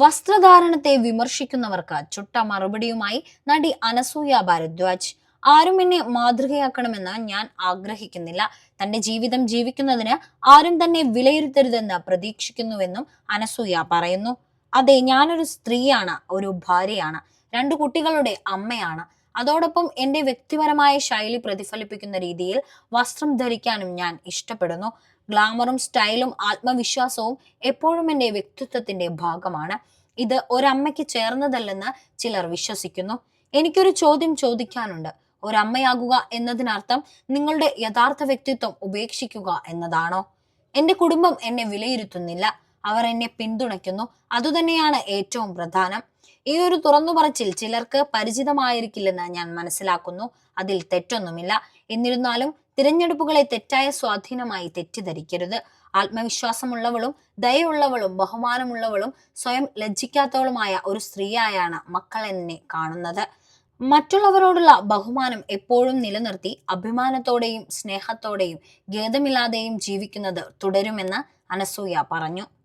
വസ്ത്രധാരണത്തെ വിമർശിക്കുന്നവർക്ക് ചുട്ട മറുപടിയുമായി നടി അനസൂയ ഭാരദ്വാജ്. ആരും എന്നെ മാതൃകയാക്കണമെന്ന് ഞാൻ ആഗ്രഹിക്കുന്നില്ല. തന്റെ ജീവിതം ജീവിക്കുന്നതിന് ആരും തന്നെ വിലയിരുത്തരുതെന്ന് പ്രതീക്ഷിക്കുന്നുവെന്നും അനസൂയ പറയുന്നു. അതെ ഞാനൊരു സ്ത്രീയാണ് ഒരു ഭാര്യയാണ്. രണ്ടു കുട്ടികളുടെ അമ്മയാണ്. അതോടൊപ്പം എന്റെ വ്യക്തിപരമായ ശൈലി പ്രതിഫലിപ്പിക്കുന്ന രീതിയിൽ വസ്ത്രം ധരിക്കാനും ഞാൻ ഇഷ്ടപ്പെടുന്നു. ഗ്ലാമറും സ്റ്റൈലും ആത്മവിശ്വാസവും എപ്പോഴും എന്റെ വ്യക്തിത്വത്തിന്റെ ഭാഗമാണ്. ഇത് ഒരമ്മയ്ക്ക് ചേർന്നതല്ലെന്ന് ചിലർ വിശ്വസിക്കുന്നു. എനിക്കൊരു ചോദ്യം ചോദിക്കാനുണ്ട്. ഒരമ്മയാകുക എന്നതിനർത്ഥം നിങ്ങളുടെ യഥാർത്ഥ വ്യക്തിത്വം ഉപേക്ഷിക്കുക എന്നതാണോ? എന്റെ കുടുംബം എന്നെ വിലയിരുത്തുന്നില്ല. അവർ എന്നെ പിന്തുണയ്ക്കുന്നു. അതുതന്നെയാണ് ഏറ്റവും പ്രധാനം. ഈ ഒരു തുറന്നു പറച്ചിൽ ചിലർക്ക് പരിചിതമായിരിക്കില്ലെന്ന് ഞാൻ മനസ്സിലാക്കുന്നു. അതിൽ തെറ്റൊന്നുമില്ല. എന്നിരുന്നാലും തിരഞ്ഞെടുപ്പുകളെ തെറ്റായ സ്വാധീനമായി തെറ്റിദ്ധരിക്കരുത്. ആത്മവിശ്വാസമുള്ളവളും ദയുള്ളവളും ബഹുമാനമുള്ളവളും സ്വയം ലജ്ജിക്കാത്തവളുമായ ഒരു സ്ത്രീയായാണ് മക്കൾ എന്നെ കാണുന്നത്. മറ്റുള്ളവരോടുള്ള ബഹുമാനം എപ്പോഴും നിലനിർത്തി അഭിമാനത്തോടെയും സ്നേഹത്തോടെയും ഖേദമില്ലാതെയും ജീവിക്കുന്നത് തുടരുമെന്ന് അനസൂയ പറഞ്ഞു.